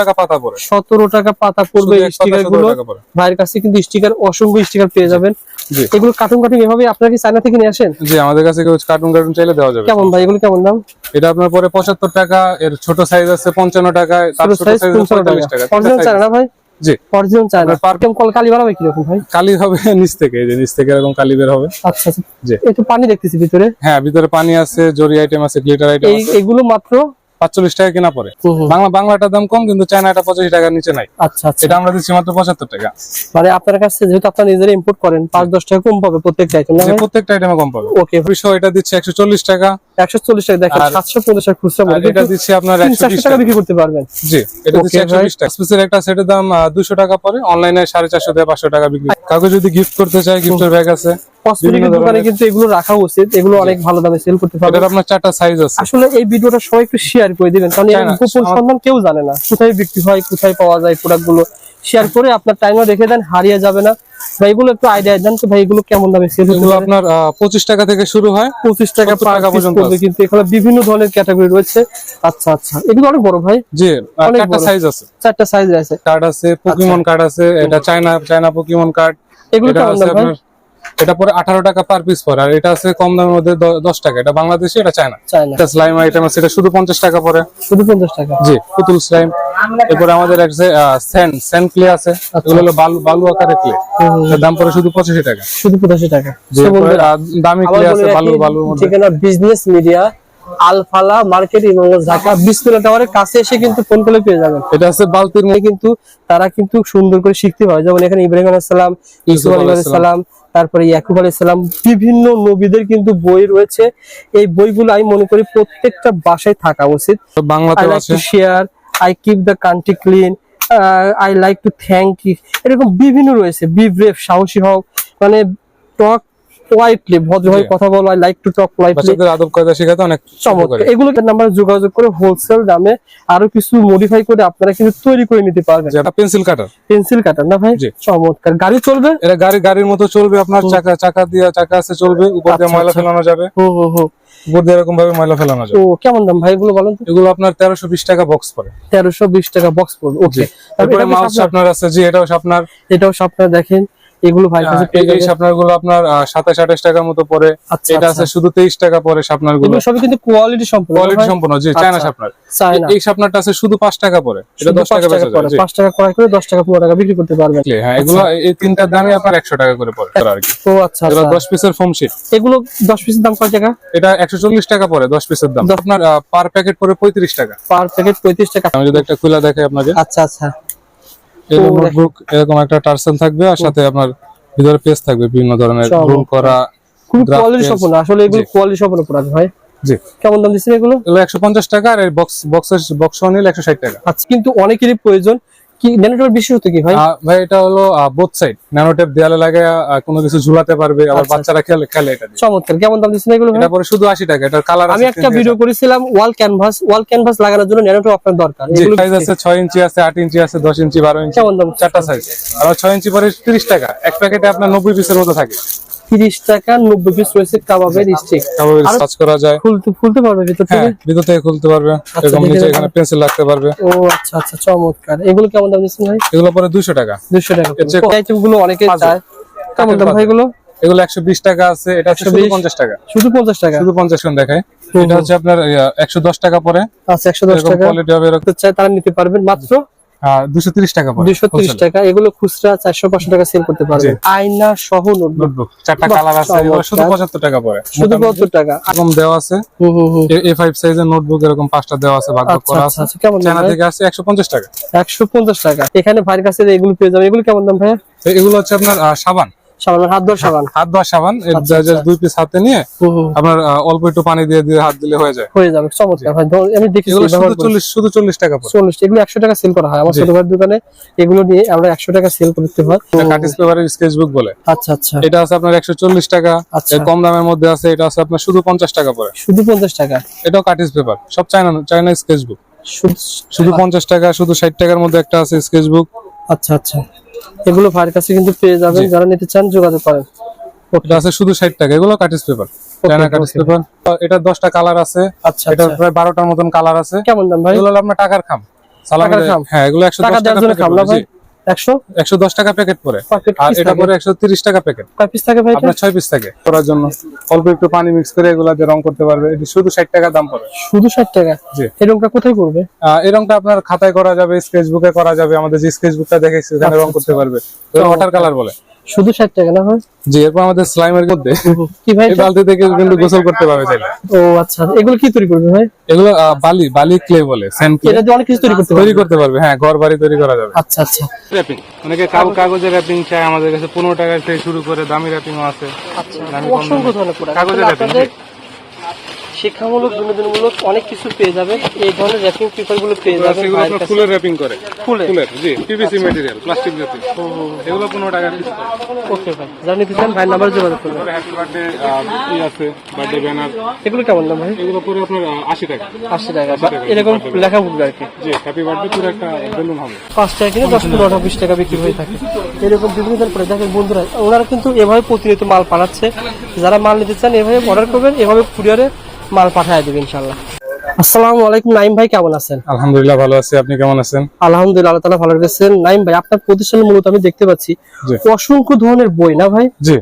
টাকা পাতা পড়ে। সতেরো টাকা পাতা পড়বে শুধু এক পাতা স্টিকারগুলো। ভাইয়ের কাছে কিন্তু স্টিকার অসংখ্য স্টিকার পেয়ে যাবেন। এগুলো কার্টুন কার্টুন এভাবে আপনারা কি চায়না থেকে নিয়ে আসেন? জি আমাদের কাছে কার্টুন কার্টুন চাইলে দেওয়া যাবে। কেমন ভাই এগুলো কেমন দাম? এটা আপনার পরে পঁচাত্তর টাকা এর ছোট সাইজ আছে পঞ্চান্ন টাকা তার ছোট সাইজ টাকা। অরিজিনাল চায়না ভাই? জি। অরিজিনাল চায়না আপনার কল কালি বাড়াবে কীরকম ভাই? কালি হবে নিচ থেকে এই যে নিচ থেকে এরকম কালি বের হবে। আচ্ছা আচ্ছা। জি। একটু পানি দেখতেছি ভিতরে। হ্যাঁ ভিতরে পানি আছে জরি আইটেম আছে গ্লিটার আইটেম আছে। এগুলো মাত্র পাঁচচল্লিশ টাকা কেনা হুম। বাংলা বাংলাটার দাম কম কিন্তু চায়নাটা পঁচাশি টাকার নিচে নাই। আচ্ছা আচ্ছা। এটা আমরা দিচ্ছি মাত্র পঁচাত্তর টাকা। মানে আপনার কাছে যেহেতু আপনার নিজেরা ইম্পোর্ট করেন পাঁচ দশ টাকা কম পাবে প্রত্যেকটা আইটেম প্রত্যেকটা আইটেমে কম পাবে। ওকে বিষয় এটা দিচ্ছে একশো চল্লিশ টাকা। একশো চল্লিশ টাকা দেখেন সাতশো পঞ্চাশ টাকা খুচরা আর এটা দিচ্ছি আপনার একশো টাকা টাকা। বিক্রি করতে পারবেন। জি এটা দিচ্ছি একশো বিশ টাকা। স্পেসের একটা সেটের দাম দুশো টাকা পরে অনলাইনে সাড়ে চারশো থেকে পাঁচশো টাকা বিক্রি। কাউকে যদি গিফট করতে চায় গিফটের ব্যাগ আছে কসমেটিকের দোকানে কিন্তু এগুলো রাখা উচিত এগুলো অনেক ভালো দামে সেল করতে পারবে। এটার আপনার চারটা সাইজ আছে। আসলে এই ভিডিওটা সবাই একটু শেয়ার করে দিবেন কারণ এর হ্যাঁ, গোপন সন্ধান কেউ জানে না কোথায় বিক্রি হয় কোথায় পাওয়া যায় প্রোডাক্টগুলো। শেয়ার করে আপনার টাইমও রেখে দেন হারিয়ে যাবে না। ভাই এগুলো একটু আইডিয়া দেন তো ভাইগুলো কেমন দামে সেল হচ্ছে আপনার পঁচিশ টাকা থেকে শুরু হয় পঁচিশ টাকা পার টাকা পর্যন্ত। কিন্তু এখানে বিভিন্ন ধরনের ক্যাটাগরি রয়েছে। আচ্ছা আচ্ছা। এগুলো অনেক বড় ভাই। জি চারটা সাইজ আছে। চারটা সাইজ আছে। কার্ড আছে পকিমন কার্ড আছে এটা চায়না চায়না পকিমন কার্ড এগুলো কেমন দাম এটা পরে আঠারো টাকা পার পিস পরে। আর এটা আছে কম দামের মধ্যে দশ টাকা। এটা বাংলাদেশি এটা চায়না। এটা স্লাইম আইটেম আছে। এটা শুধু পঞ্চাশ টাকা পরে। শুধু পঞ্চাশ টাকা। জি পুতুল স্লাইম এরপরে আমাদের আছে স্যান্ড স্যান্ড ক্লে আছে। এগুলো হলো বালু বালু আকারের ক্লে দাম পরে শুধু পঁচাশি টাকা। শুধু পঁচাশি টাকা। দামি ক্লে আছে বালু বালুর মধ্যে। ঠিকানা বিজনেস মিডিয়া আলফালা মার্কেট এবং ঢাকা বিসমিল্লা টাওয়ারের কাছে এসে কিন্তু ফোন করলে পেয়ে যাবেন। এটা আছে বালতির মধ্যে। কিন্তু তারা কিন্তু সুন্দর করে শিখতে পারে। যেমন এখানে ইব্রাহিম আলাইসালাম ইউসুফ আলী আলাইসালাম তারপরে ইয়াকুব আলাইসালাম বিভিন্ন নবীদের কিন্তু বই রয়েছে। এই বইগুলো আমি মনে করি প্রত্যেকটা বাসায় থাকা উচিত। To share I keep the country clean I like to thank you এরকম বিভিন্ন রয়েছে। বি ব্রেভ সাহসী হোক মানে টক পোলাইটলি ভদ্রভাবে। কথা বলো লাইক টু টক পোলাইটলি আদব কায়দা শেখাতে অনেক চমৎকার। এগুলো নাম্বার যোগাযোগ করে হোলসেল দামে আরও কিছু মডিফাই করে আপনারা কিন্তু তৈরি করে নিতে পারবেন। যেটা পেন্সিল কাটার পেন্সিল কাটার না ভাই? চমৎকার। গাড়ি চলবে? এটা গাড়ি গাড়ির মতো চলবে আপনার চাকা চাকা দিয়ে চাকা আছে চলবে উপর দিয়ে আচ্ছা, ময়লা আচ্ছা। ফেলানো যাবে। হুম উপর দিয়ে এরকম ভাবে ময়লা ফেলানো যাবে। কেমন দাম ভাই এগুলো বলেন এগুলো আপনার তেরোশো বিশ টাকা বক্স পড়ে। তেরোশো বিশ টাকা বক্স পড়বে ওকে এরপরে মাউস শার্পনার আছে জি এটাও শার্পনার এটাও আপনারা দেখেন। এগুলো ভাই কাছে পেয়ে এই শার্পনারগুলো আপনার সাতাশ আঠাশ টাকার মতো পড়ে আচ্ছা এটা আচ্ছা। আছে শুধু তেইশ টাকা পরে শার্পনারগুলো সবই কিন্তু কোয়ালিটি সম্পূর্ণ কোয়ালিটি? সম্পন্ন জি চায়না আচ্ছা। শার্পনার এই শার্পনারটা আছে শুধু পাঁচ টাকা পরে। এটা দশ পাঁচ টাকা বেচা যায় পাঁচ টাকা ক্রয় করে দশ টাকা পনেরো টাকা বিক্রি করতে পারবেন। হ্যাঁ এগুলো এই তিনটার দামই আপনার একশো টাকা করে পড়ে আর কি। ও আচ্ছা এগুলো আচ্ছা। দশ পিসের ফোম শিট এগুলো দশ পিসের দাম কয় টাকা? এটা একশো চল্লিশ টাকা পরে দশ পিসের দাম। আপনার পার প্যাকেট পরে পঁয়ত্রিশ টাকা। পার প্যাকেট পঁয়ত্রিশ টাকা। আমি যদি একটা খুলে দেখাই আপনাকে। আচ্ছা আচ্ছা। নোটবুক এরকম একটা টার্সেল থাকবে আর সাথে আপনার ভিতরে পেজ থাকবে বিভিন্ন ধরনের। রোল করা খুব কোয়ালিটি সম্পন্ন আসলে এগুলো। কোয়ালিটি সম্পন্ন প্রোডাক্ট ভাই। জি। কেমন দাম দিচ্ছেন এগুলো? এগুলো টাকা আর বক্স বক্সের বক্স নিলে টাকা। আচ্ছা কিন্তু অনেকেরই প্রয়োজন। কি ন্যানোটার বিশেষত কি ভাই? ভাই এটা হলো বোথ সাইড ন্যানোটেপ দেয়ালে লাগে কোনো কিছু ঝুলাতে পারবে আবার আচ্ছা, বাচ্চারা খেলে খেলে এটা চমৎকার। কেমন দাম দিচ্ছেন এগুলো এটা পরে শুধু আশি টাকা এটার কালার আমি একটা ভিডিও করেছিলাম ওয়াল ক্যানভাস ওয়াল ক্যানভাস লাগানোর জন্য ন্যানোটা আপনার দরকার। এগুলো সাইজ আছে ইঞ্চি আছে আট ইঞ্চি আছে দশ ইঞ্চি বারো ইঞ্চি কেমন দাম? চারটা সাইজ আর ছয় ইঞ্চি পরে তিরিশ টাকা। এক প্যাকেটে আপনার নব্বই পিসের মতো থাকে। তিরিশ টাকা নব্বই পিস রয়েছে কাবাবের স্টিক আরো- সার্চ করা যায়। খুলতে খুলতে পারবে ভিতর থেকে? হ্যাঁ ভিতর থেকে খুলতে পারবে। এরকম নিচে এখানে পেন্সিল রাখতে পারবে। ও আচ্ছা আচ্ছা চমৎকার। এগুলো কেমন দাম দিচ্ছেন ভাই? এগুলো পরে দুইশো টাকা। দুশো টাকা এর চেয়ে আইটেমগুলো অনেকে চায়। কেমন দাম ভাই এগুলো? এগুলো একশো বিশ টাকা আছে এটা হচ্ছে পঞ্চাশ টাকা। শুধু পঞ্চাশ টাকা? শুধু পঞ্চাশ কোন দেখায় এটা হচ্ছে আপনার একশো দশ টাকা পরে। আচ্ছা একশো দশ এরকম টাকা। কোয়ালিটি হবে এরকম চায় তারা নিতে পারবেন। মাত্র দুশো তিরিশ টাকা দুইশো তিরিশ টাকা। এগুলো খুচরা চারশো পাঁচশো টাকা সেল করতে পারবেন আয়না সহ নোটবুক চারটা কালার আছে শুধু। পঁচাত্তর টাকা পড়ে। শুধু কত টাকা। এরকম দেওয়া আছে। এ ফাইভ সাইজের নোটবুক এরকম পাঁচটা দেওয়া আছে ভাগ আচ্ছা করা আচ্ছা আছে। আচ্ছা কেমন চায়না থেকে আছে একশো পঞ্চাশ টাকা। একশো পঞ্চাশ টাকা। এখানে ভাইয়ের কাছে এগুলো পেয়ে যাবে এগুলো কেমন দাম ভাইয়া? এগুলো হচ্ছে আপনার সাবান। সাবান হাত ধোয়ার সাবান। হাত ধোয়া সাবান এর just। দুই পিস হাতে নিয়ে হুম হুম। আপনার অল্প একটু পানি দিয়ে দিয়ে হাত দিলে হয়ে যায়। হয়ে যাবে চমৎকার আমি দেখেছি এগুলো শুধু চল্লিশ টাকা চল্লিশ এগুলো একশো টাকা সেল করা হয়। আমার ছোট ভাইয়ের দোকানে এগুলো নিয়ে আমরা একশো টাকা সেল করতে হয়। কাটিস পেপারের স্কেচ বুক বলে। আচ্ছা আচ্ছা। এটা আছে আপনার একশো চল্লিশ টাকা। আচ্ছা। কম দামের মধ্যে আছে এটা আছে আপনার শুধু পঞ্চাশ টাকা পরে শুধু পঞ্চাশ টাকা। এটাও কাটিস পেপার সব চায়না চায়না স্কেচ বুক শুধু- শুধু পঞ্চাশ টাকা শুধু ষাট টাকার মধ্যে একটা আছে স্কেচ বুক আচ্ছা আচ্ছা। এগুলো ভাইয়ের কাছে কিন্তু পেয়ে যাবেন। যারা নিতে চান যোগাযোগ করেন। এটা আছে শুধু ষাট টাকা এগুলো কাটিস পেপার। চায়না কাটিস. পেপার। এটা দশটা কালার আছে। আচ্ছা এটা আচ্ছা। প্রায় বারোটার মতন কালার আছে। কেমন দাম ভাই? এগুলো আপনার টাকার খাম। সালামের খাম? হ্যাঁ এগুলো 110 টাকা খাম না ভাই? একশো একশো দশ টাকা প্যাকেট পরে আর এটা থাকে। পরে একশো তিরিশ টাকা প্যাকেট কয় পিস থাকে ভাই আপনার ছয় পিস থাকে করার জন্য। অল্প একটু পানি মিক্স করে এগুলা দিয়ে রং করতে পারবে। এটি শুধু ষাট টাকা দাম পড়ে। শুধু ষাট টাকা? জি। এই রংটা কোথায় করবে? আহ, এই রংটা আপনার খাতায় করা যাবে স্কেচবুকে করা যাবে। আমাদের যে স্কেচবুক টা দেখেছি সেখানে রং করতে পারবে। ওয়াটার কালার বলে। শুধু ষাট টাকা না ভাই? জি এরপর আমাদের স্লাইমের মধ্যে। কি ভাই বালতি থেকে কিন্তু গোসল করতে পারবে চাইলে। ও আচ্ছা। এগুলো কি তৈরি করবে ভাই? এগুলো বালি বালি ক্লে বলে স্যান্ড ক্লে এটা দিয়ে অনেক কিছু তৈরি করতে পারবে। তৈরি করতে পারবে হ্যাঁ ঘর বাড়ি তৈরি করা যাবে। আচ্ছা আচ্ছা। র্যাপিং অনেকে কাগজ কাগজের র্যাপিং চাই আমাদের কাছে পনেরো টাকা থেকে শুরু করে দামি র্যাপিং আছে। আচ্ছা দামি কম কাগজের আপনাদের শিক্ষামূলক বিনোদনমূলক অনেক কিছু পেয়ে যাবে এই ধরনের র্যাপিং পেপারগুলো পেয়ে যাবেন কাছে। ফুলের র্যাপিং করে। ফুলে ফুলের জি পিভিসি ম্যাটেরিয়াল প্লাস্টিক র্যাপিং এগুলো পনেরো টাকা পিস ওকে ভাই। নিতে চান ভাই নাম্বার যোগাযোগ করবেন। হ্যাপি বার্থডে ই আছে বার্থডে ব্যানার এগুলো কেমন দাম ভাই? এগুলো পুরো আপনার আশি টাকা। আশি টাকা। এরকম লেখা উঠবে আর কি। জি হ্যাপি বার্থডে পুরো একটা বেলুন হবে। পাঁচ টাকা কিনে দশ পনেরো বিশ টাকা বিক্রি হয়ে থাকে। এরকম বিভিন্ন ধরনের করে দেখেন বন্ধুরা ওনারা কিন্তু এভাবে প্রতিনিয়ত মাল পাঠাচ্ছে। যারা মাল নিতে চান এভাবে অর্ডার করবেন এভাবে কুরিয়ারে মাল পাঠায় দেবে ইনশাল্লাহ আসসালামু আলাইকুম নাইম ভাই কেমন আছেন? আলহামদুলিল্লাহ ভালো আছি। আপনি কেমন আছেন? আলহামদুলিল্লাহ আল্লাহ তাআলা ভালো রেখেছেন। নাইম ভাই আপনার প্রতিষ্ঠানে মূলত আমি দেখতে পাচ্ছি অসংখ্য ধরনের বই না ভাই? জি।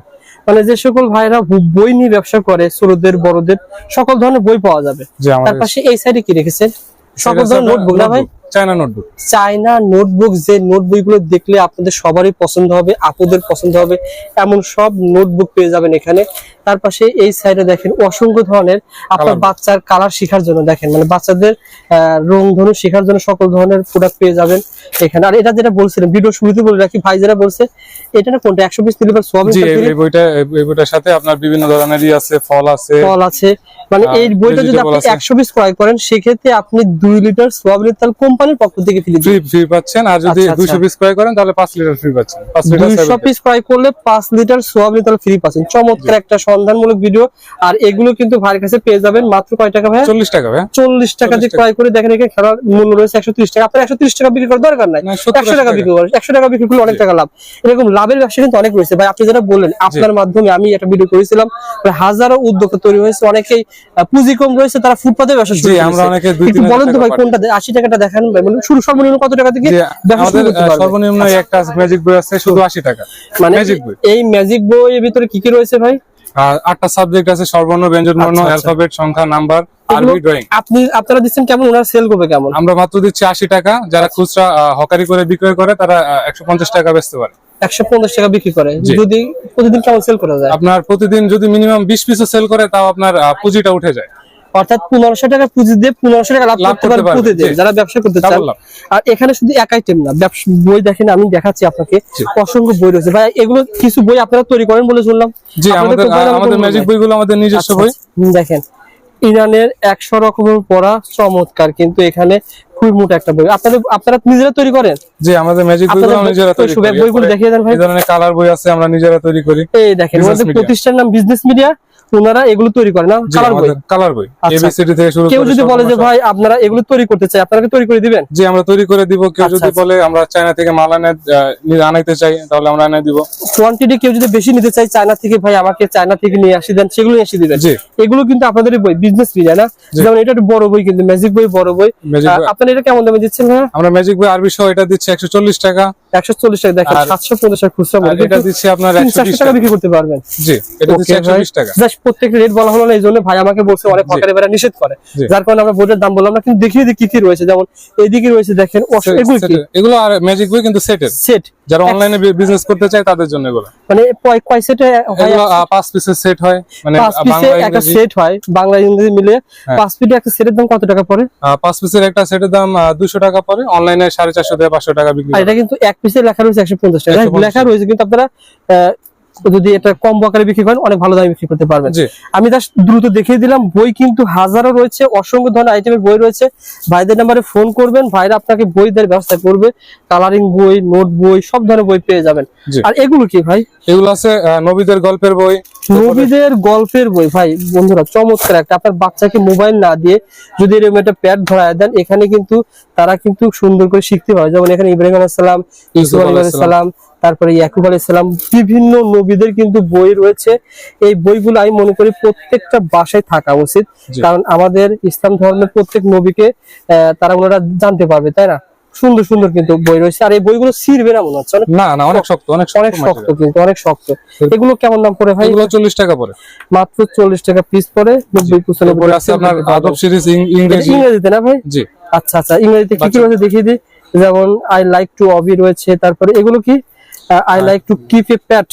মানে যে সকল ভাইরা বই নিয়ে ব্যবসা করে ছোটদের বড়দের সকল ধরনের বই পাওয়া যাবে। তার পাশে এই সাইডে কি রেখেছেন? সকল ধরনের নোটবুক না ভাই? China notebook? চায়না নোটবুক যে নোটবুকগুলো দেখলে আপনাদের সবারই পছন্দ হবে আপুদের পছন্দ হবে এমন সব নোটবুক পেয়ে যাবেন এখানে। তার পাশে এই সাইডে দেখেন অসংখ্য ধরনের আপনার বাচ্চার কালার শেখার জন্য দেখেন মানে বাচ্চাদের রং ধনু শেখার জন্য সকল ধরনের প্রোডাক্ট পেয়ে যাবেন এখানে। আর এটা যেটা বলছিলেন ভিডিও শুরুতে বলে রাখি ভাই যেটা বলছে এটা না কোনটা একশো পিস তিলিবার সোয়াবিন এই বইটা এই বইটার সাথে আপনার বিভিন্ন ধরনের আছে ফল আছে ফল আছে। মানে এই বইটা যদি আপনি একশো পিস ক্রয় করেন সেক্ষেত্রে আপনি দুই লিটার সোয়াবিনের তেল কোম্পানির পক্ষ থেকে ফ্রি ফ্রি পাচ্ছেন। আর যদি আচ্ছা, আচ্ছা। দুইশো পিস ক্রয় করেন তাহলে পাঁচ লিটার ফ্রি পাচ্ছেন। পাঁচ লিটার দুইশো পিস ক্রয় করলে পাঁচ লিটার সোয়াবিন তেল ফ্রি পাচ্ছেন। চমৎকার একটা সন্ধানমূলক ভিডিও আর এগুলো কিন্তু ভাইয়ের কাছে পেয়ে যাবেন মাত্র কয় টাকা ভাই চল্লিশ টাকা ভাই চল্লিশ টাকা দিয়ে ক্রয় করে দেখেন এখানে খেলার মূল্য রয়েছে একশো ত্রিশ টাকা। আপনার একশো ত্রিশ টাকা বিক্রি করার দরকার নাই। না, 70 একশো টাকা টাকা। বিক্রি করেন। একশো টাকা বিক্রি করলে অনেক টাকা লাভ। এরকম লাভের ব্যবসা কিন্তু অনেক রয়েছে। ভাই আপনি যেটা বললেন আপনার মাধ্যমে আমি একটা ভিডিও করেছিলাম। হাজারো উদ্যোক্তা তৈরি হয়েছে। অনেকেই পুঁজি কম রয়েছে তারা ফুটপাতে ব্যবসা শুরু। আমরা অনেকে দুই তিন বলেন তো ভাই। কোনটা আশি টাকাটা দেখান। মানে শুরু সর্বনিম্ন কত টাকা থেকে আমাদের সর্বনিম্ন একটা ম্যাজিক বই আছে শুধু আশি টাকা। মানে ম্যাজিক বই। এই ম্যাজিক বইয়ের ভিতরে কি কি রয়েছে ভাই? আটটা সাবজেক্ট আছে সর্বর্ণ বর্ণ আচ্ছা, আচ্ছা। অ্যালফাবেট সংখ্যা নাম্বার আরবি ড্রয়িং আপনি আপনারা দিচ্ছেন কেমন? ওনার সেল করবে কেমন? আমরা মাত্র দিচ্ছি আশি টাকা। যারা খুচরা হকারি করে বিক্রয় করে তারা একশো পঞ্চাশ টাকা বেচতে পারে। একশো পঞ্চাশ টাকা বিক্রি করে। যদি প্রতিদিন কেমন সেল করা যায়? আপনার প্রতিদিন যদি মিনিমাম বিশ পিসও সেল করে তাও আপনার পুঁজিটা উঠে যায়। অর্থাৎ পনেরোশো টাকা পুঁজি দিয়ে পনেরোশো টাকা লাভ করতে পারবে, প্রতিদিন যারা ব্যবসা করতে চান আর এখানে শুধু এক আইটেম না বই দেখেন আমি দেখাচ্ছি আপনাকে। অসংখ্য বই রয়েছে। ভাই এগুলো কিছু বই আপনারা তৈরি করেন বলে শুনলাম। জি আমাদের আমাদের ম্যাজিক বইগুলো আমাদের নিজস্ব আচ্ছা, বই। আচ্ছা। দেখেন। ইরানের একশো রকমের পড়া চমৎকার কিন্তু এখানে খুবই মোটা একটা বই। আপনাদের আপনারা নিজেরা তৈরি করেন? জি আমাদের ম্যাজিক বইগুলো আমরা নিজেরা তৈরি করি। বইগুলো দেখিয়ে দেন ভাই। এই ধরনের কালার বই আছে আমরা নিজেরা তৈরি করি। এই দেখেন Business ওনাদের media। প্রতিষ্ঠান নাম বিজনেস মিডিয়া ওনারা এগুলো তৈরি করে না? কালার বই। কালার বই। আচ্ছা। এবিসিডি থেকে শুরু কেউ যদি বলে যে ভাই আপনারা এগুলো তৈরি করতে চাই আপনারা কি তৈরি করে দিবেন? জি আমরা তৈরি করে দিব। কেউ আচ্ছা, যদি আচ্ছা। বলে আমরা চায়না থেকে মাল আনে আনাইতে চাই তাহলে আমরা আনাই দিব। কোয়ান্টিটি কেউ যদি বেশি নিতে চাই চায়না থেকে ভাই আমাকে চায়না থেকে নিয়ে আসি দেন সেগুলো এসে দিবেন। জি। এগুলো কিন্তু আপনাদের বই বিজনেস মিডিয়া না? যেমন এটা একটা বড় বই কিন্তু ম্যাজিক বই বড় বই। আপনারা এটা কেমন দামে দিচ্ছেন ভাই আমরা ম্যাজিক বই আরবি সহ এটা দিচ্ছি একশো চল্লিশ টাকা। একশো চল্লিশ টাকা দেখেন আর- সাতশো পঞ্চাশ টাকা খুচরা এটা দিচ্ছি আপনার তিন একশো চারশো বিশ টাকা টাকা। বিক্রি করতে পারবেন। জি এটা দিচ্ছি Okay, একশো ভাই। বিশ টাকা। Just প্রত্যেকটা রেট বলা হলো না এই জন্য ভাই আমাকে বলছে অনেক। হকারে বেড়া নিষেধ করে। যার কারণে আমরা বইটার দাম বললাম না কিন্তু দেখিয়ে দিই কি কি রয়েছে। যেমন এইদিকে রয়েছে দেখেন এগুলো এগুলো আর ম্যাজিক বই কিন্তু সেটের সেট যারা অনলাইনে বিজনেস করতে চায় তাদের জন্য এগুলো। মানে কয়- সেটে হয়? পাঁচ পিসের সেট হয় মানে বাংলা একটা সেট হয় বাংলা ইংরেজি মিলে। হ্যাঁ। পাঁচ পিসে একটা সেটের দাম কত টাকা পড়ে? পাঁচ পিসের একটা সেটের দাম দুশো টাকা পরে অনলাইনে সাড়ে চারশো থেকে পাঁচশো টাকা বিক্রি এটা কিন্তু এক পিসে লেখা রয়েছে একশো পঞ্চাশ টাকা। লেখা রয়েছে কিন্তু আপনারা যদি এটা কম আকারে বিক্রি করেন অনেক ভালো দামে বিক্রি করতে পারবেন। আমি জাস্ট দ্রুত দেখিয়ে দিলাম বই কিন্তু হাজারো রয়েছে অসংখ্য ধরনের আইটেমের বই রয়েছে। ভাইদের নাম্বারে ফোন করবেন ভাইরা আপনাকে বই দেওয়ার ব্যবস্থা করবে। কালারিং বই নোট বই সব ধরনের বই পেয়ে যাবেন। আর এগুলো কি ভাই? এগুলো আছে নবীদের গল্পের বই। নবীদের গল্পের বই ভাই বন্ধুরা চমৎকার একটা। আপনার বাচ্চাকে মোবাইল না দিয়ে যদি এরকম একটা প্যাড ধরায় দেন এখানে কিন্তু তারা কিন্তু সুন্দর করে শিখতে পারে। যেমন এখানে ইব্রাহিম আলাইসালাম ইসুফ আলাইসালাম তারপরে ইয়াকুব আলাইসালাম বিভিন্ন নবীদের কিন্তু বই রয়েছে। এই বইগুলো আমি মনে করি প্রত্যেকটা বাসায় থাকা উচিত। কারণ আমাদের ইসলাম ধর্মের প্রত্যেক নবীকে তারা ওনারা জানতে পারবে তাই না? সুন্দর সুন্দর কিন্তু বই রয়েছে। আর এই বইগুলো ছিঁড়বে না মনে হচ্ছে? অনেক না না অনেক শক্ত অনেক অনেক শক্ত কিন্তু অনেক শক্ত। এগুলো কেমন দাম পড়ে ভাই? এগুলো চল্লিশ টাকা পরে মাত্র চল্লিশ টাকা পিস পরে নব্বই পঁচানব্বই এরপরে আছে আপনার আদব সিরিজ ইংরেজি। ইংরেজিতে না ভাই? জি। আচ্ছা আচ্ছা ইংরেজিতে কি কি রয়েছে দেখিয়ে দিই। যেমন আই লাইক টু অবি রয়েছে তারপরে এগুলো কি? I like to keep a pat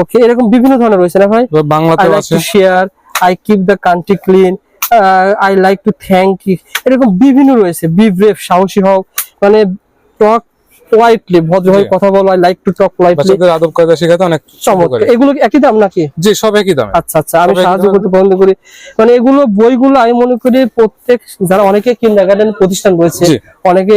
okay এরকম বিভিন্ন ধরনের রয়েছে না ভাই? বাংলাতে আই বাংলাতেও লাইক আছে। To share I keep the country clean I like to thank you এরকম বিভিন্ন রয়েছে। বি ব্রেভ সাহসী হও। মানে টক পোলাইটলি ভদ্রভাবে কথা বলো লাইক টু টক পোলাইটলি বাচ্চাদের আদব কায়দা শেখাতে অনেক চমৎকার। এগুলো একই দাম নাকি? জি সব একই দামে। আচ্ছা আচ্ছা আমি সাহায্য করতে পছন্দ করি। মানে এগুলো বইগুলো আমি মনে করি প্রত্যেক যারা অনেকে কিন্ডারগার্ডেন প্রতিষ্ঠান রয়েছে অনেকে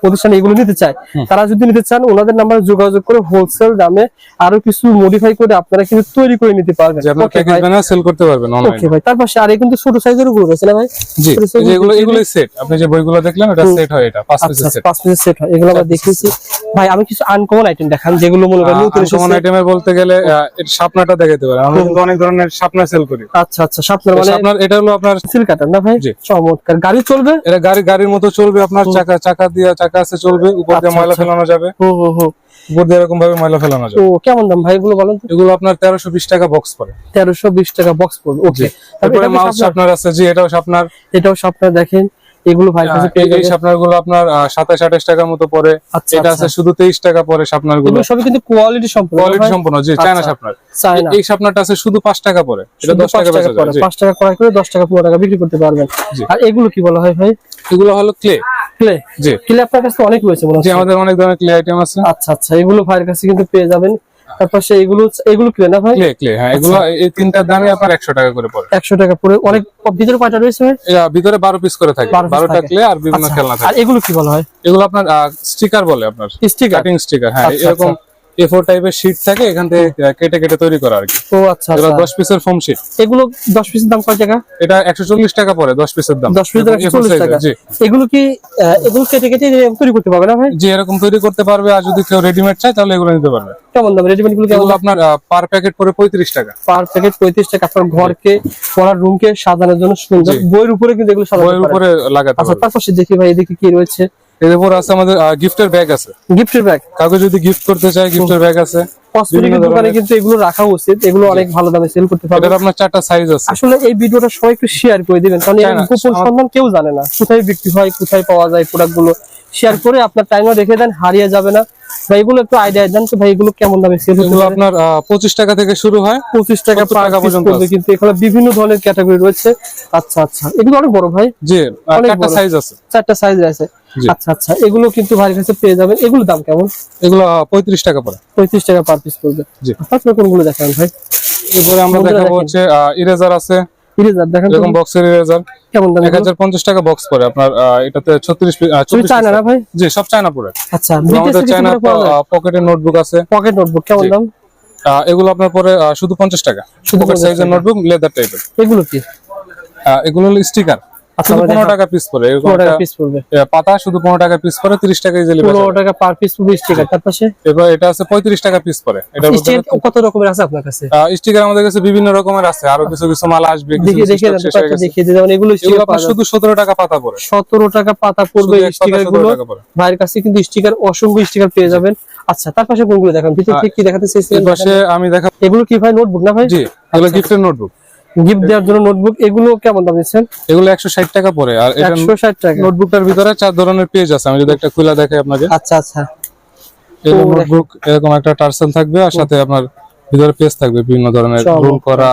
প্রতিষ্ঠানে এগুলো নিতে চায় তারা যদি নিতে চান ওনাদের নাম্বার যোগাযোগ করে হোলসেল দামে আরও কিছু মডিফাই করে আপনারা কিন্তু তৈরি করে নিতে পারবেন। যে আপনার প্যাকেজ ভাই। সেল করতে পারবেন ওকে ভাই। তার পাশে আর কিন্তু ছোট সাইজেরগুলো রয়েছে না ভাই? জি এগুলো এগুলোই সেট আপনি যে বইগুলো দেখলেন ওটা সেট হয় এটা পাঁচ আচ্ছা পিসের সেট পাঁচ পিসের সেট হয়। এগুলো আমরা দেখিয়েছি ভাই আমি কিছু আনকমন আইটেম দেখান যেগুলো মনে করেন আনকমন এসেছে। আইটেমের বলতে গেলে এটা শাপনাটা দেখাতে পারে আমরা কিন্তু অনেক ধরনের শাপনা সেল করি। আচ্ছা আচ্ছা স্বপ্নের মানে শাপনার এটা হলো আপনার সিল কাটার না ভাই? জি। চমৎকার। গাড়ি চলবে? এটা গাড়ি গাড়ির মতো চলবে আপনার চাকা চাকা দিয়ে চাকা আছে চলবে উপর দিয়ে আচ্ছা, ময়লা আচ্ছা। ফেলানো যাবে। হুম হুম হুম। উপর দিয়ে এরকম ভাবে ময়লা ফেলানো তো যাবে কেমন দাম ভাই এগুলো বলেন এগুলো আপনার তেরোশো বিশ টাকা বক্স পড়ে। তেরোশো বিশ টাকা বক্স পড়বে ওকে তারপরে মাউস শার্পনার আছে জি এটাও শার্পনার এটাও স্বপ্ন দেখেন। এগুলো ভাই কাছে পেয়ে এই শার্পনারগুলো আপনার সাতাশ আঠাশ টাকার মতো পড়ে আচ্ছা এটা আচ্ছা। আছে শুধু তেইশ টাকা পরে শার্পনারগুলো সবই কিন্তু কোয়ালিটি সম্পূর্ণ কোয়ালিটি সম্পূর্ণ জি চায়না আচ্ছা। Sharpener China. এই শার্পনারটা আছে শুধু পাঁচ টাকা পরে। এটা দশ টাকা বেচা যায়। পাঁচ টাকা ক্রয় করে দশ টাকা পনেরো টাকা বিক্রি করতে পারবেন। আর এগুলো কি বলা হয় ভাই? এগুলো হলো ক্লে ক্লে জি। ক্লে আপনার কাছে অনেক রয়েছে জি হচ্ছে। আমাদের অনেক ধরনের ক্লে আইটেম আছে। আচ্ছা আচ্ছা এগুলো ভাইয়ের কাছে কিন্তু পেয়ে যাবেন। তারপর সে এগুলো এগুলো ক্লে না ভাই? ক্লে ক্লে হ্যাঁ এগুলো আচ্ছা। এই তিনটার দামই আপনার একশো টাকা করে পড়ে। একশো টাকা পড়ে। অনেক ভিতরে কয়টা রয়েছে ভিতরে বারো পিস করে থাকে। 12 piece ক্লে আর বিভিন্ন খেলনা থাকে। আর এগুলো কি বলা হয়? এগুলো আপনার স্টিকার বলে আপনার। স্টিকার কাটিং স্টিকার হ্যাঁ আচ্ছা, এরকম এ ফোর টাইপের শিট থাকে এখান থেকে কেটে কেটে তৈরি করা আর কি। ও আচ্ছা এগুলো আচ্ছা। দশ পিসের ফোম শিট এগুলো দশ পিসের দাম কয় টাকা? এটা একশো চল্লিশ টাকা পড়ে দশ পিসের দাম। দশ পিসের চল্লিশ টাকা। জি। এগুলো কি এগুলো কেটে কেটে তৈরি করতে পারবে না ভাই? জি এরকম তৈরি করতে পারবে আর যদি কেউ রেডিমেড চায় তাহলে এগুলো নিতে পারবে। কেমন দাম? রেডিমেডগুলো কেমন? আপনার পার প্যাকেট পড়ে পঁয়ত্রিশ টাকা। পার প্যাকেট পঁয়ত্রিশ টাকা আপনার ঘরকে পড়ার রুমকে সাজানোর জন্য সুন্দর। বইয়ের উপরে কিন্তু এগুলো সাজাতে বইয়ের উপরে লাগাতে আচ্ছা তারপর সে দেখি ভাই এদিকে কি রয়েছে? এর উপর আছে আমাদের গিফটের ব্যাগ আছে। গিফটের ব্যাগ কাউকে যদি গিফট করতে চায় গিফটের ব্যাগ আছে। কসমেটিকের দোকানে কিন্তু এগুলো রাখা উচিত। এগুলো অনেক ভালো দামে সেল করতে পারবে। আপনার চারটা সাইজ আছে। আসলে এই ভিডিওটা সবাই একটু শেয়ার করে দিবেন। কারণ এর চায় গোপন সন্ধান কেউ জানে না। কোথায় বিক্রি হয় কোথায় পাওয়া যায় প্রোডাক্টগুলো। শেয়ার করে আপনার টাইমও রেখে দেন হারিয়ে যাবে না। ভাই এগুলো একটু আইডিয়া দেন তো ভাই এগুলো কেমন দামে সেল পারে? আপনার পঁচিশ টাকা থেকে শুরু হয় পঁচিশ টাকা টাকা পর্যন্ত আছে। কিন্তু এখানে বিভিন্ন ধরনের ক্যাটাগরি রয়েছে। আচ্ছা আচ্ছা। এগুলো অনেক বড় ভাই? জি চারটা সাইজ আছে। চারটা সাইজ আছে। আচ্ছা আচ্ছা। এগুলো কিন্তু ভাইয়ের কাছে পেয়ে যাবেন। এগুলো দাম কেমন? এগুলো পঁয়ত্রিশ টাকা পড়ে। পঁয়ত্রিশ টাকা পার পিস পড়বে জি। তারপরে কোনগুলো দেখান ভাই? এরপরে আমরা দেখাবো হচ্ছে ইরেজার আছে। ইরেজার দেখেন এরকম বক্সের ইরেজার কেমন দাম এক হাজার পঞ্চাশ টাকা বক্স পড়ে আপনার এটাতে ছত্রিশ তুমি চল্লিশ চায়না না ভাই? জি সব চায়না পড়ে। আচ্ছা আমাদের চায়না পকেটের নোটবুক আছে। পকেট নোটবুক কেমন দাম? এগুলো আপনার পরে শুধু পঞ্চাশ টাকা। শুধু সাইজের নোটবুক লেদার টাইপের এগুলো কি? এগুলো হলো স্টিকার শুধু পনেরো টাকা পিস পড়ে টাকা পিস পড়বে। পাতা শুধু পনেরো টাকা পিস তিরিশ টাকা ইজিলি পনেরো টাকা পার পিস পড়বে স্টিকার তার পাশে? এবার এটা আছে পঁয়ত্রিশ টাকা পিস এটার কত রকমের আছে আপনার কাছে? স্টিকার আমাদের কাছে বিভিন্ন রকমের আছে। আরও কিছু কিছু মাল আসবে। দেখিয়ে যেমন এগুলো শুধু সতেরো টাকা পাতা পরে সতেরো টাকা পাতা পড়বে স্টিকারগুলো। পড়ে। ভাইয়ের কাছে কিন্তু স্টিকার অসংখ্য স্টিকার পেয়ে যাবেন। আচ্ছা তার পাশে কোনগুলো দেখান? ভিতর থেকে কি দেখাতে চেয়েছিলেন এর পাশে আমি দেখা এগুলো কি ভাই নোটবুক না ভাই? জি এগুলো গিফটের নোটবুক গিফট দেওয়ার জন্য নোটবুক এগুলো কেমন দাম দিচ্ছেন এগুলো একশো ষাট টাকা পরে আর এটা একশো ষাট টাকা। নোটবুকটার ভিতরে চার ধরনের পেজ আছে। আমি যদি একটা খুলে দেখাই আপনাকে। আচ্ছা আচ্ছা। নোটবুক এরকম একটা টার্সেল থাকবে আর সাথে আপনার ভিতরে পেজ থাকবে বিভিন্ন ধরনের। রুল করা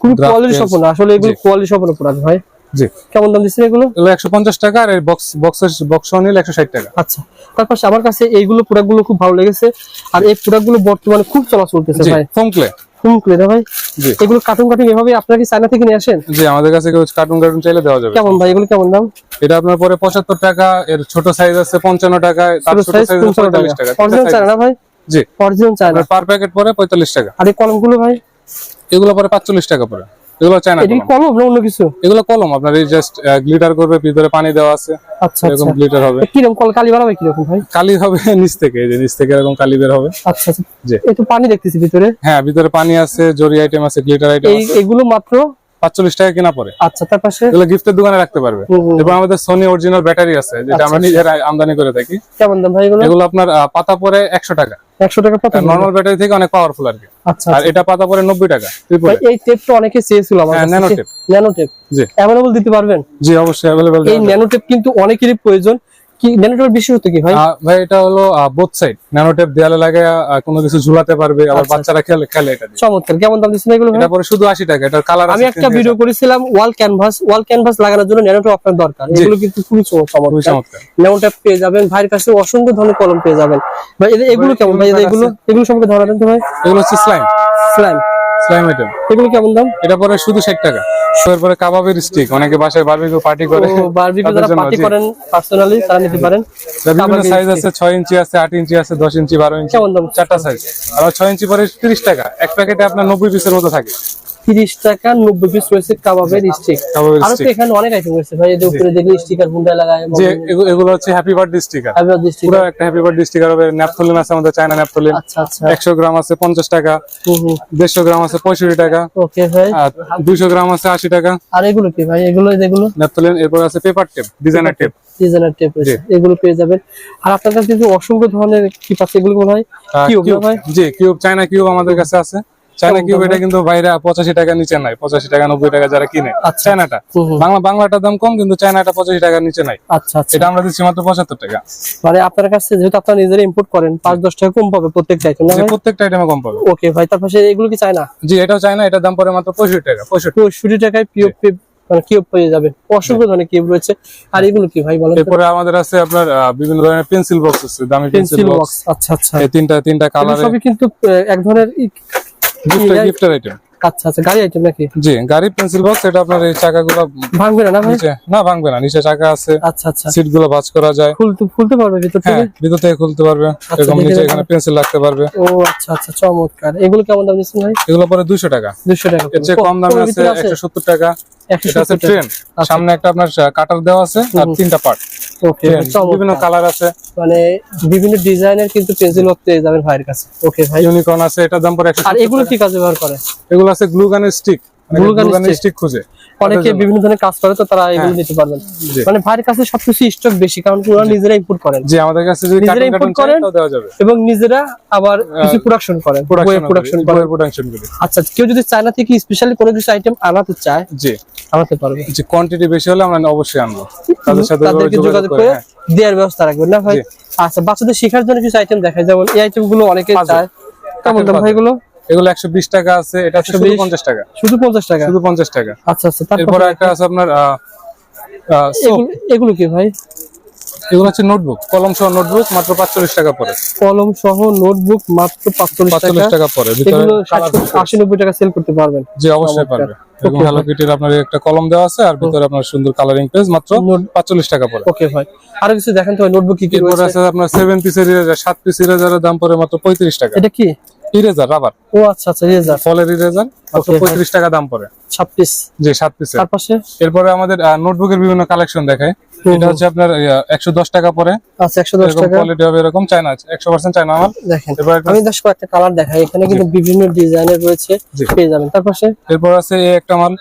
খুব কোয়ালিটি। সম্পূর্ণ আসলে এগুলো। কোয়ালিটি সম্পূর্ণ প্রোডাক্ট ভাই। জি। কেমন দাম দিচ্ছেন এগুলো? এগুলো একশো পঞ্চাশ টাকা আর বক্স বক্সের বক্স নিলে একশো ষাট টাকা। আচ্ছা। তার পাশে আমার কাছে এইগুলো প্রোডাক্টগুলো খুব ভালো লেগেছে। আর এই প্রোডাক্টগুলো বর্তমানে খুব চলা চলতেছে ভাই। ফোম ক্লে ফুল ক্লে না ভাই। এগুলো কার্টুন কার্টুন এভাবে আপনারা কি চায়না থেকে নিয়ে আসেন? জি আমাদের কাছে কার্টুন কার্টুন চাইলে দেওয়া যাবে। কেমন ভাই এগুলো কেমন দাম? এটা আপনার পরে পঁচাত্তর টাকা এর ছোট সাইজ আছে পঞ্চান্ন টাকা তার ছোট সাইজ সাইজ পঞ্চান্ন পঁয়তাল্লিশ টাকা। টাকা অরিজিনাল চায়না ভাই? জি। Original China. পার প্যাকেট পরে পঁয়তাল্লিশ টাকা। আর এই কলমগুলো ভাই? এগুলো পরে পাঁচচল্লিশ টাকা পরে। এগুলো চায়না এটা কি কলম না অন্য কিছু? এগুলো কলম আপনার এই জাস্ট গ্লিটার করবে ভিতরে পানি দেওয়া আছে। আচ্ছা এরকম আচ্ছা গ্লিটার হবে কীরকম কল কালি বানাবে কীরকম ভাই? কালি হবে নিচ থেকে এই যে নিচ থেকে এরকম কালি বের হবে। আচ্ছা আচ্ছা। জি। এই তো পানি দেখতেছি ভিতরে। হ্যাঁ ভিতরে পানি আছে জরি আইটেম আছে গ্লিটার আইটেম এই আছে। এগুলো মাত্র পাঁচচল্লিশ টাকা কিনা পরে। আচ্ছা তার পাশে? এগুলো গিফটের দোকানে রাখতে পারবে। এবং আমাদের সোনি অরিজিনাল ব্যাটারি আছে যেটা আমরা নিজেরা আমদানি করে থাকি। কেমন দাম ভাই এগুলো? আপনার পাতা পরে একশো টাকা। একশো টাকা নর্মাল ব্যাটারি থেকে অনেক পাওয়ারফুল আর কি। আচ্ছা আর এটা পাতা পরে নব্বই টাকা এই টেপটা অনেকে চেয়েছিল আমার ন্যানো টেপ। ন্যানো টেপ জি। অ্যাভেলেবল দিতে পারবেন? জি অবশ্যই অ্যাভেলেবেল এই ন্যানো টেপ কিন্তু অনেকেরই প্রয়োজন। কি বিশেষত্ব ভাই? ভাই এটা হলো বোথ সাইড ন্যানোটেপ দেয়ালে লাগে আহ, কোনো কিছু ঝুলাতে পারবে আবার আচ্ছা, বাচ্চারা খেলে খেলে এটা চমৎকার। কেমন দাম দিচ্ছেন এগুলো এটা পরে শুধু আশি টাকা এটার কালার আমি একটা ভিডিও করেছিলাম ওয়াল ক্যানভাস ওয়াল ক্যানভাস লাগানোর জন্য আপনার দরকার। এগুলো কিন্তু খুবই চমৎকার। চমৎকার। পেয়ে যাবেন ভাইয়ের কাছে অসংখ্য ধরনের কলম পেয়ে যাবেন। ভাই এগুলো কেমন? ভাই এগুলো এগুলো সম্পর্কে ধারণা দেন তো ভাই। এগুলো হচ্ছে স্লাইম স্ল্যাম আইটেম এগুলো কেমন দাম? এটা পরে শুধু ষাট টাকা। এরপরে কাবাবের স্টিক অনেকে বাসায় বারবিকিউ পার্টি করে। বারবিকিউ যারা পার্টি করেন পার্সোনালি তারা নিতে পারেন। বিভিন্ন সাইজ আছে ছয় ইঞ্চি আছে আট ইঞ্চি আছে দশ ইঞ্চি বারো ইঞ্চি। কেমন দাম? চারটা সাইজ আর ছয় ইঞ্চি পরে তিরিশ টাকা। এক প্যাকেটে আপনার নব্বই পিসের মতো থাকে। তিরিশ টাকা নব্বই পিস রয়েছে কাবাবের স্টিক আরও তো এখানে অনেক আইটেম রয়েছে ভাই এদের উপরে দেখলে স্টিকার লাগায় যে এগুলো হচ্ছে হ্যাপি বার্থডে স্টিকার স্টিকার পুরো একটা হ্যাপি বার্থডে স্টিকার হবে। ন্যাপথলিন আছে আমাদের চায়না ন্যাপথলিন আচ্ছা আচ্ছা। একশো গ্রাম আছে পঞ্চাশ টাকা। হুম হুম। দেড়শো গ্রাম আছে পঁয়ষট্টি টাকা। ওকে ভাই। আর দুইশো গ্রাম আছে আশি টাকা। আর এগুলো কি ভাই? এগুলো যেগুলো ন্যাপথলিন এরপর আছে paper tape designer tape designer tape এগুলো পেয়ে যাবেন। আর আপনার কাছে অসংখ্য ধরনের কি পাচ্ছে এগুলো মনে হয়? কিউব ভাই? জি কিউব চায়না কিউব আমাদের কাছে আছে। চায়না কিউব এটা কিন্তু বাইরে পঁচাশি টাকা নিচে নাই পঁচাশি টাকা নব্বই টাকা যারা কিনে। আচ্ছা। চায়নাটা। বাংলা বাংলাটার দাম কম কিন্তু চায়নাটা পঁচাশি টাকার নিচে নাই। আচ্ছা আচ্ছা। এটা আমরা দিচ্ছি মাত্র পঁচাত্তর টাকা। মানে আপনার কাছে যেহেতু আপনারা নিজেরা ইম্পোর্ট করেন পাঁচ দশ টাকা কম পাবে প্রত্যেকটা আইটেম প্রত্যেকটা আইটেমে কম পাবে। ওকে ভাই তার পাশে এগুলো কি চায় না জি এটাও চায়না এটার দাম পরে মাত্র পঁয়ষট্টি টাকা পঁয়ষট্টি। টাকায় পিওর মানে কিউব পেয়ে যাবেন। অসংখ্য ধরনের কিউব রয়েছে। আর এগুলো কি ভাই বলেন এরপরে আমাদের আছে আপনার বিভিন্ন ধরনের পেন্সিল বক্স আছে দামি পেন্সিল বক্স আচ্ছা আচ্ছা। এই তিনটা তিনটা কালারে সবই কিন্তু এক ধরনের গিফটের গিফটের আইটেম আচ্ছা আচ্ছা গাড়ি আইটেম নাকি? জি গাড়ি পেন্সিল বক্স এটা আপনার এই চাকাগুলো ভাঙবে না না ভাই? নিচে না ভাঙবে না নিচে চাকা আছে। আচ্ছা আচ্ছা। ভাঁজ করা যায়। খুলতে খুলতে পারবে ভিতর হ্যাঁ থেকে ভিতর থেকে খুলতে পারবে। এরকম নিচে এখানে পেন্সিল রাখতে পারবে। ও আচ্ছা আচ্ছা চমৎকার। এগুলো কেমন দাম দিচ্ছেন ভাই? এগুলো পরে টাকা। দুশো টাকা এর চেয়ে কম দামে আছে একশো সত্তর টাকা। একশো এটা আছে ট্রেন সামনে একটা আপনার কাটার দেওয়া আছে আর তিনটা পার্ট ওকে বিভিন্ন কালার আছে। মানে বিভিন্ন ডিজাইনের কিন্তু পেন্সিল বক্স পেয়ে যাবেন ভাইয়ের কাছে। ওকে ভাই। ইউনিকর্ন আছে এটার দাম পরে আর এগুলো কি কাজে ব্যবহার করে? এগুলো আছে গ্লু গানের স্টিক খুঁজে। অনেকে বিভিন্ন ধরনের কাজ করে তো তারা এগুলো নিতে পারবেন। মানে ভাইয়ের কাছে সবকিছু স্টক বেশি কারণ ওরা নিজেরা ইম্পোর্ট করেন। যে আমাদের কাছে যদি নিজেরা করেন? এবং নিজেরা আবার কিছু প্রোডাকশন করেন প্রোডাকশন করেন। প্রোডাকশন করি আচ্ছা কেউ যদি চায়না থেকে স্পেশালি কোনো কিছু আইটেম আনাতে চায় জি। আনাতে পারবে। যে কোয়ান্টিটি বেশি হলে আমরা অবশ্যই আনব। তাদের সাথে যোগাযোগ করে হ্যাঁ। দেওয়ার ব্যবস্থা রাখবেন। না ভাই? আচ্ছা বাচ্চাদের শেখার জন্য কিছু আইটেম দেখায়। যেমন এই আইটেমগুলো অনেকে চায়। কেমন দাম ভাই এগুলো? এগুলো একশো বিশ টাকা আছে এটা আছে শুধু 120 পঞ্চাশ টাকা। শুধু পঞ্চাশ টাকা? শুধু পঞ্চাশ টাকা। আচ্ছা আচ্ছা তারপর একটা আছে আপনার। এগুলো কি ভাই? এগুলো হচ্ছে নোটবুক কলম সহ নোটবুক মাত্র পাঁচচল্লিশ টাকা পরে কলম সহ নোটবুক মাত্র পাঁচচল্লিশ পাঁচচল্লিশ টাকা টাকা ভিতরে সেল করতে পারবেন। জি অবশ্যই পারবে। এবং হ্যালো কিটির আপনার একটা কলম দেওয়া আছে আর ভিতরে আপনার সুন্দর কালারিং পেজ মাত্র Note- পাঁচচল্লিশ টাকা পরে ওকে ভাই। আরও কিছু দেখেন তো নোটবুক কি কি আছে আপনার পিসের দাম পরে মাত্র পঁয়ত্রিশ টাকা। এটা কি? ইরেজার রাবার ও আচ্ছা আচ্ছা রেজার ফলের ইরেজার মাত্র Okay, পঁয়ত্রিশ টাকা দাম পরে ছাব্বিশ জি সাত পিসের তার পাশে? এরপরে আমাদের নোটবুকের বিভিন্ন কালেকশন দেখায় এটা হচ্ছে আপনার একশো দশ টাকা পরে আচ্ছা টাকা। কোয়ালিটি হবে এরকম চায়না আছে চায়না আমার। দেখেন এরপর একটা- আমি দশ কয়েকটা কালার দেখাই এখানে কিন্তু বিভিন্ন ডিজাইনের রয়েছে। পেয়ে যাবেন। তার পাশে? এরপর আছে এই একটা মাল।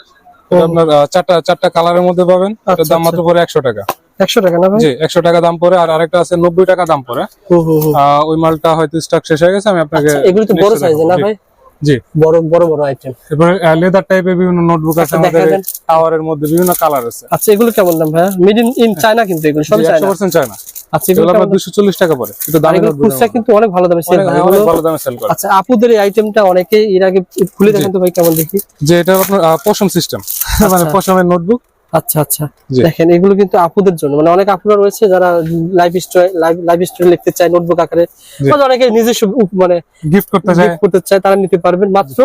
এটা আপনার আহ, চারটা চারটা কালারের মধ্যে পাবেন। এটার আচ্ছা, দাম মাত্র পরে একশো টাকা। একশো টাকা না জি একশো টাকা দাম পরে আর আরেকটা আছে নব্বই টাকা দাম পরে। হুম হুম হুম আহ, ওই মালটা হয়তো স্টক শেষ হয়ে গেছে আমি আপনাকে আচ্ছা, এগুলো তো বড় next না ভাই? জি বড় বড় বড় আইটেম এরপরে লেদার টাইপের বিভিন্ন নোটবুক আছে আচ্ছা, আমাদের টাওয়ারের মধ্যে বিভিন্ন কালার আছে। আচ্ছা এগুলো কেমন দাম ভাই মিড ইন চায়না কিন্তু এগুলো সব একশো চায়না পার্সেন্ট চায়না আচ্ছা এগুলো টাকা এগুলো খুচরা কিন্তু অনেক ভালো দামে সেল হয় অনেক ভালো দামে সেল করে। আচ্ছা আপুদের এই আইটেমটা অনেকে এর আগে খুলে দেখেন তো ভাই কেমন দেখি? যে এটা আপনার পশম সিস্টেম মানে পশমের নোটবুক আচ্ছা আচ্ছা। দেখেন এগুলো কিন্তু আপুদের জন্য। মানে অনেক আপুরা রয়েছে যারা লাইফ স্টোরি লাইফ স্টোরি লিখতে চায় নোটবুক আকারে। বা অনেকে নিজস্ব মানে গিফট করতে চায়। গিফট করতে চায় তারা নিতে পারবেন। মাত্র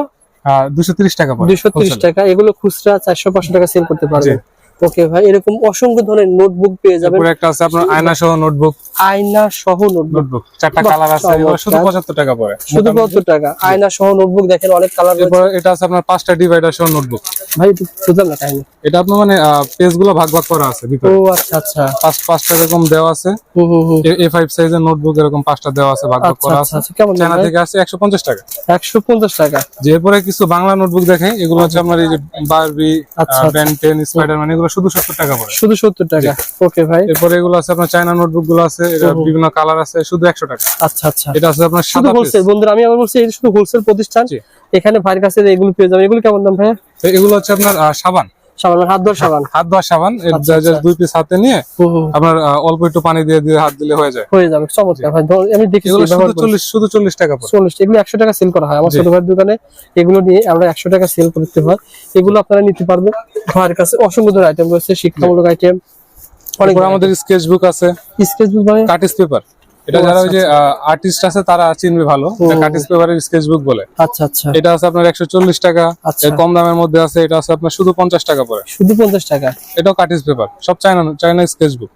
দুশো তিরিশ টাকা পরে দুইশো ত্রিশ টাকা। এগুলো খুচরা চারশো পাঁচশো টাকা সেল করতে পারবেন। ওকে ভাই এরকম অসংখ্য ধরনের নোটবুক পেয়ে যাবেন। একটা আছে আপনার আয়না সহ নোটবুক আয়না সহ নোটবুক চারটা কালার আছে শুধু চমৎকার। পঁচাত্তর টাকা পড়ে শুধু কত টাকা। আয়না সহ নোটবুক দেখেন অনেক কালার এরপরে এটা আছে আপনার পাঁচটা ডিভাইডার সহ নোটবুক ভাই একটু বুঝলাম না কাহিনী। এটা আপনার মানে পেজগুলো ভাগ ভাগ করা আছে ভিতরে। ও আচ্ছা আচ্ছা। পাঁচ পাঁচটা এরকম দেওয়া আছে হুম হুম হুম। এ ফাইভ সাইজের নোটবুক এরকম পাঁচটা দেওয়া আছে ভাগ ভাগ আচ্ছা করা আচ্ছা আছে। আচ্ছা কেমন চায়না থেকে একশো পঞ্চাশ টাকা। একশো পঞ্চাশ টাকা। যে এরপরে কিছু বাংলা নোটবুক দেখেন এগুলো হচ্ছে আপনার এই যে বারবি আচ্ছা, আচ্ছা। ব্যান টেন স্পাইডারম্যান এগুলো শুধু সত্তর টাকা পড়ে। শুধু সত্তর টাকা। ওকে ভাই। এরপরে এগুলো আছে আপনার চায়না নোটবুকগুলো আছে এটা বিভিন্ন কালার আছে শুধু একশো টাকা। আচ্ছা আচ্ছা। এটা আছে আপনার শুধু হোলসেল বন্ধুরা আমি আবার বলছি এটা শুধু হোলসেল প্রতিষ্ঠান এখানে ভাইয়ের কাছে এগুলো পেয়ে যাবেন। এগুলো কেমন দাম এগুলো হচ্ছে আপনার সাবান। সাবান হাত ধোয়ার সাবান। হাত সাবান। দুই পিস হাতে নিয়ে আপনার অল্প একটু পানি দিয়ে দিয়ে হাত দিলে হয়ে যায়। হয়ে যাবে চমৎকার ভাই আমি দেখেছি শুধু চল্লিশ টাকা চল্লিশ এগুলো একশো টাকা সেল করা হয়। আমার জি। ছোট ভাইয়ের দোকানে এগুলো নিয়ে আমরা একশো টাকা সেল করতে হয়। এগুলো আপনারা নিতে পারবেন। ভাইয়ের কাছে অসংখ্য ধরনের আইটেম রয়েছে শিক্ষামূলক আইটেম অনেক আমাদের স্কেচ বুক আছে। স্কেচ বুক ভাই। কাটিস পেপার এটা যারা আচ্ছা, ওই যে আর্টিস্ট আছে তারা চিনবে ভালো। কাটিস পেপারের স্কেচ বুক বলে। আচ্ছা আচ্ছা। এটা আছে আপনার একশো চল্লিশ টাকা। আচ্ছা। কম দামের মধ্যে আছে এটা আছে আপনার শুধু পঞ্চাশ টাকা পড়ে। শুধু পঞ্চাশ টাকা? এটাও কাটিস পেপার। সব চায়না চায়না স্কেচ বুক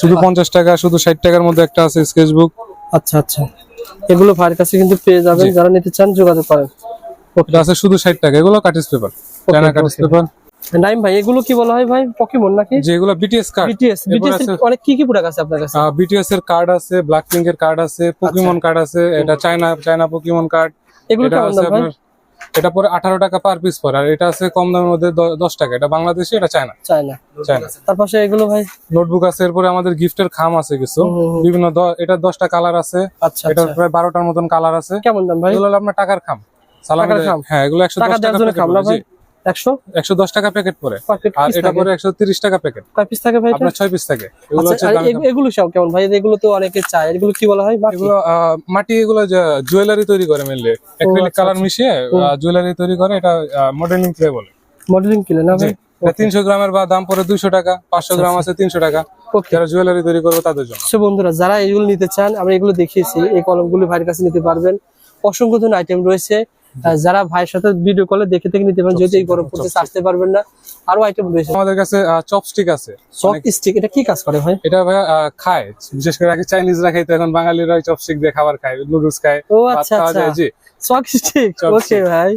শুধু পঞ্চাশ টাকা শুধু ষাট টাকার মধ্যে একটা আছে স্কেচ বুক আচ্ছা আচ্ছা। এগুলো ভাইয়ের কাছে কিন্তু পেয়ে যাবেন। যারা নিতে চান যোগাযোগ করেন। এটা আছে শুধু ষাট টাকা এগুলো কাটিস পেপার। চায়না কাটিস পেপার। নাইম ভাই এগুলো কি বলা হয় ভাই? পকিমন নাকি? যেগুলো বিটিএস কার্ড বিটিএস বিটিএস অনেক কি কি প্রোডাক্ট আছে আপনার কাছে? বিটিএস এর কার্ড আছে ব্ল্যাক পিঙ্ক এর কার্ড আছে পোকিমন কার্ড আছে এটা চায়না চায়না পোকিমন কার্ড এগুলো এটা কেমন দাম ভাই? এটা পরে আঠারো টাকা পার পিস পরে আর এটা আছে কম দামের মধ্যে দশ টাকা। এটা বাংলাদেশি এটা চায়না চায়না তার পাশে এগুলো ভাই? নোটবুক আছে এরপরে আমাদের গিফটের খাম আছে কিছু। বিভিন্ন এটা দশটা কালার আছে। আচ্ছা এটার আচ্ছা। প্রায় বারোটার মতন কালার আছে। কেমন দাম ভাই? এগুলো আপনার টাকার খাম। সালামি টাকার দেয়- খাম? হ্যাঁ এগুলো একশো টাকা খাম না ভাই? টাকা প্যাকেট আর এটা টাকা প্যাকেট কয় পিস থাকে ভাই আপনার পিস থাকে। এগুলো আচ্ছা, হচ্ছে আর দামি এগ- এগুলো সব কেমন ভাই? এগুলো তো অনেকে চায়। এগুলো কি বলা হয়? মাটি? এগুলো মাটি এগুলো জুয়েলারি তৈরি করে মেনলি অ্যাক্রিলিক আচ্ছা, কালার মিশিয়ে জুয়েলারি তৈরি করে। এটা মডেলিং ক্লে বলে। মডেলিং না ভাই? তিনশো গ্রামের বা দাম পরে দুইশো টাকা পাঁচশো গ্রাম আছে তিনশো টাকা। যারা জুয়েলারি তৈরি করবে তাদের জন্য। সো বন্ধুরা যারা এগুলো নিতে চান আমরা এগুলো দেখিয়েছি। এই কলমগুলো ভাইয়ের কাছে নিতে পারবেন। অসংখ্য ধরনের আইটেম রয়েছে। যারা ভাইয়ের সাথে ভিডিও কলে দেখে থেকে নিতে পারেন যদি এই গরম পড়তে আসতে পারবেন না। আরও আইটেম রয়েছে। আমাদের কাছে চপস্টিক আছে। চক স্টিক এটা কি কাজ করে ভাই? এটা আহ, খায়। বিশেষ করে আগে চাইনিজরা খাইতো এখন বাঙালিরা চপস্টিক দিয়ে খাবার খায়। নুডলস খায় ও আচ্ছা আচ্ছা। জি। চক স্টিক চক ওকে ভাই।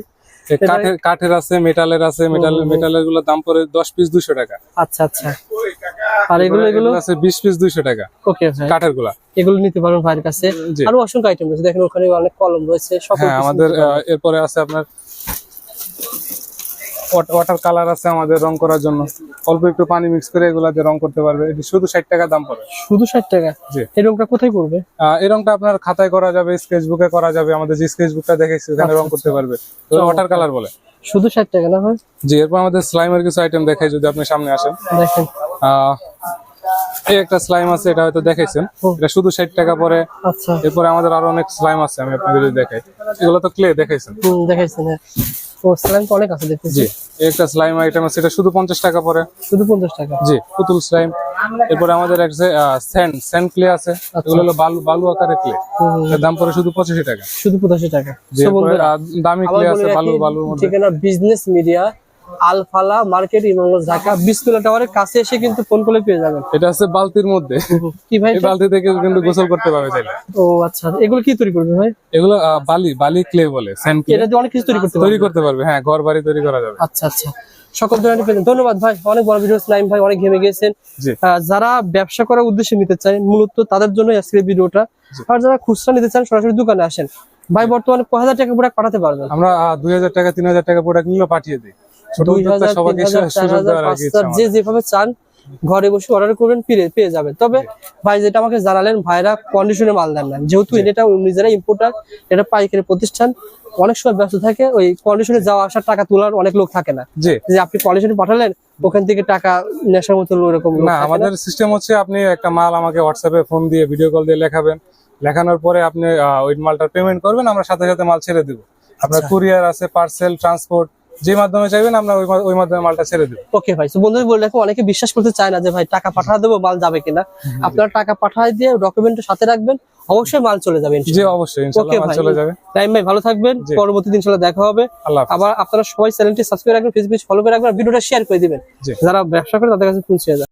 কাঠের কাঠের আছে মেটালের আছে মেটাল মেটালেরগুলো দাম পরে দশ পিস দুইশো টাকা। আচ্ছা আচ্ছা। আর এগুলো এগুলো আছে বিশ পিস দুইশো টাকা। ওকে ভাই কাঠেরগুলা এগুলো নিতে পারবেন ভাইয়ের কাছে। আরও অসংখ্য আইটেম রয়েছে। দেখেন ওখানে অনেক কলম রয়েছে সকল হ্যাঁ আমাদের এরপরে আছে আপনার ওয়াটার কালার আছে আমাদের রং করার জন্য। অল্প একটু পানি মিক্স করে এগুলা দিয়ে রং করতে পারবে। এটি শুধু ষাট টাকা দাম পড়ে। শুধু ষাট টাকা? জি। এই রংটা কোথায় করবে এই রংটা আপনার খাতায় করা যাবে স্কেচ বুকে করা যাবে। আমাদের যে স্কেচ বুকটা দেখেছি ওখানে আচ্ছা, রং করতে পারবে। ওয়াটার কালার বলে। শুধু ষাট টাকা না ভাই? জি এরপর আমাদের স্লাইমের কিছু আইটেম দেখাই যদি আপনি সামনে আসেন। দেখেন। এই একটা স্লাইম আছে এটা হয়তো দেখাইছেন। এটা শুধু ষাট টাকা পরে। আচ্ছা। এরপরে আমাদের আরও অনেক স্লাইম আছে আমি আপনাকে যদি দেখাই। এগুলো তো ক্লে দেখাইছেন। হুম দেখাইছেন হ্যাঁ। ও স্লাইম তো অনেক আছে দেখতেছি। জি এই একটা স্লাইম আইটেম আছে এটা শুধু পঞ্চাশ টাকা পরে। শুধু পঞ্চাশ টাকা। জি পুতুল স্লাইম এরপরে আমাদের একটা স্যান্ড স্যান্ড ক্লে আছে। এগুলো হলো বালু বালু আকারের ক্লে দাম পরে শুধু পঁচাশি টাকা। শুধু পঁচাশি টাকা। দামি ক্লে আছে বালু ঠিকানা business media Alfalah market Imamganj Dhaka Bismillah টাওয়ারের কাছে এসে কিন্তু ফোন করে পেয়ে যাবেন। এটা আছে বালতির মধ্যে। কি ভাই এই বালতি থেকে কিন্তু গোসল করতে পারবে চাইলে। ও আচ্ছা। এগুলো কি তৈরি করবে ভাই? এগুলো বালি বালি ক্লে বলে স্যান্ড ক্লে এটা দিয়ে অনেক কিছু তৈরি করতে তৈরি করতে পারবে হ্যাঁ ঘর বাড়ি তৈরি করা যাবে। আচ্ছা আচ্ছা। সকল ধরনের পেলেন ধন্যবাদ ভাই অনেক বড় ভিডিও নাইম ভাই অনেক ঘেমে যারা ব্যবসা করার উদ্দেশ্যে নিতে চায় মূলত তাদের জন্য আজকের ভিডিওটা আর যারা খুচরা নিতে চান সরাসরি দোকানে আসেন। ভাই বর্তমানে কয় হাজার টাকা প্রোডাক্ট পাঠাতে পারবেন? আমরা দুই হাজার টাকা তিন হাজার টাকা প্রোডাক্ট নিয়ে পাঠিয়ে দিই। ছোট সবাইকে যে যেভাবে চান ঘরে বসে অর্ডার করবেন পেয়ে পেয়ে যাবেন। তবে ভাই যেটা আমাকে জানালেন ভাইরা কন্ডিশনে মাল দেন না যেহেতু এটা নিজেরা ইম্পোর্টার এটা পাইকারি প্রতিষ্ঠান অনেক সময় ব্যস্ত থাকে ওই কন্ডিশনে যাওয়া আসার টাকা তোলার অনেক লোক থাকে না। যে আপনি কন্ডিশনে পাঠালেন ওখান থেকে টাকা নেশার মতো ওরকম না আমাদের সিস্টেম হচ্ছে আপনি একটা মাল আমাকে হোয়াটসঅ্যাপে ফোন দিয়ে ভিডিও কল দিয়ে লেখাবেন। লেখানোর পরে আপনি ওই মালটার পেমেন্ট করবেন আমরা সাথে সাথে মাল ছেড়ে দিব। আপনার আচ্ছা। কুরিয়ার আছে পার্সেল ট্রান্সপোর্ট যে মাধ্যমে চাইবেন আমরা ওই মাধ্যমে মালটা ছেড়ে দেবো। ওকে ভাই তো বলে রাখব অনেকে বিশ্বাস করতে চায় না যে ভাই টাকা পাঠা দেবো মাল যাবে কিনা। আপনারা টাকা পাঠায় দিয়ে ডকুমেন্ট সাথে রাখবেন অবশ্যই মাল চলে যাবে জি অবশ্যই মাল ভাই চলে যাবে। টাইম ভাই ভালো থাকবেন পরবর্তী দিন ইনশাল্লাহ দেখা হবে। আবার আপনারা সবাই চ্যানেলটি সাবস্ক্রাইব রাখবেন ফেসবুক ফলো করে রাখবেন ভিডিওটা শেয়ার করে দিবেন। যারা ব্যবসা করে তাদের কাছে পৌঁছে যায়